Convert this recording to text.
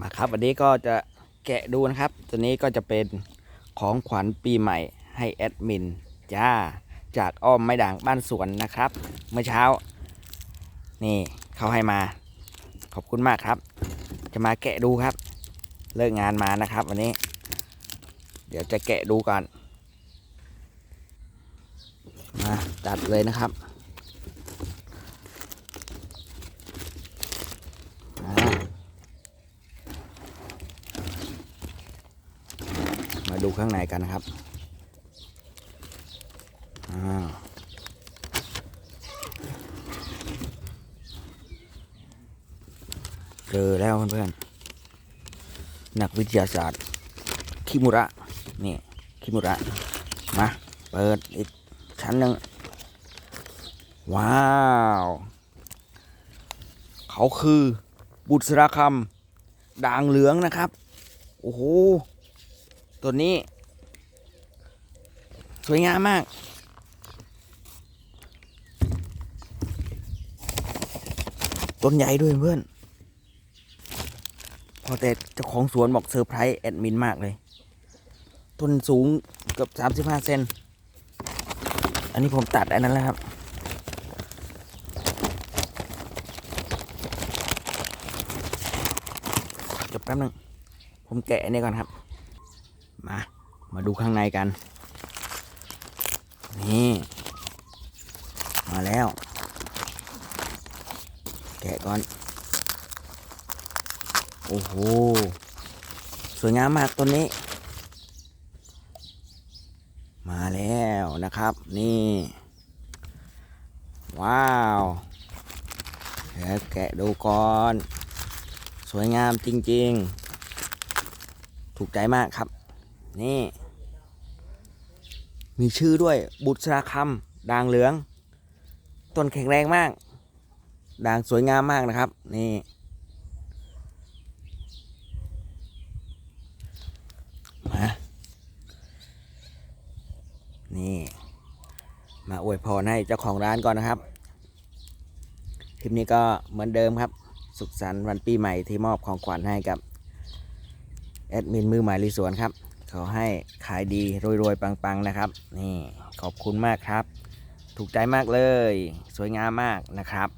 มาครับ วันนี้ก็จะแกะดูนะครับ ตัวนี้ก็จะเป็นของขวัญปีใหม่ให้แอดมินจ้า จากอ้อมไม้ด่างบ้านสวนนะครับ เมื่อเช้า นี่เขาให้มา ขอบคุณมากครับ จะมาแกะดูครับ เลิกงานมานะครับ วันนี้ เดี๋ยวจะแกะดูก่อนมาจัดเลยนะครับอ่า มาดูข้างในกันนะครับเจอแล้วเพื่อนๆ นักวิทยาศาสตร์ คิมุระ นี่ คิมุระ มา เปิดอีกชั้นหนึ่ง ว้าว เขาคือบุษราคำด่างเหลืองนะครับ โอ้โห ตัวนี้ สวยงามมาก ต้นใหญ่ด้วยเพื่อน พอแต่เจ้าของสวนบอกเซอร์ไพรส์แอดมินมากเลย ต้นสูงเกือบสามสิบห้าเซน อันนี้ผมตัดอันนั้นแล้วครับเดี๋ยวแป๊บนึง ผมแกะอันนี้ก่อนครับ มา มาดูข้างในกัน นี่ มาแล้ว แกะก่อน โอ้โห สวยงามมากต้นนี้ มาแล้วนะครับ นี่ ว้าวเดี๋ยวแกะดูก่อน สวยงามจริงๆ ถูกใจมากครับ นี่ มีชื่อด้วยบุษราคำด่างเหลือง ต้นแข็งแรงมาก ด่างสวยงามมากนะครับ นี่ มา นี่ มาอวยพรให้เจ้าของร้านก่อนนะครับ คลิปนี้ก็เหมือนเดิมครับ สุขสันต์วันปีใหม่ที่มอบของขวัญให้กับแอดมินมือใหม่รีสวนครับ ขอให้ขายดีรวยๆ ปังๆ นะครับ นี่ขอบคุณมากครับ ถูกใจมากเลย สวยงามมากนะครับ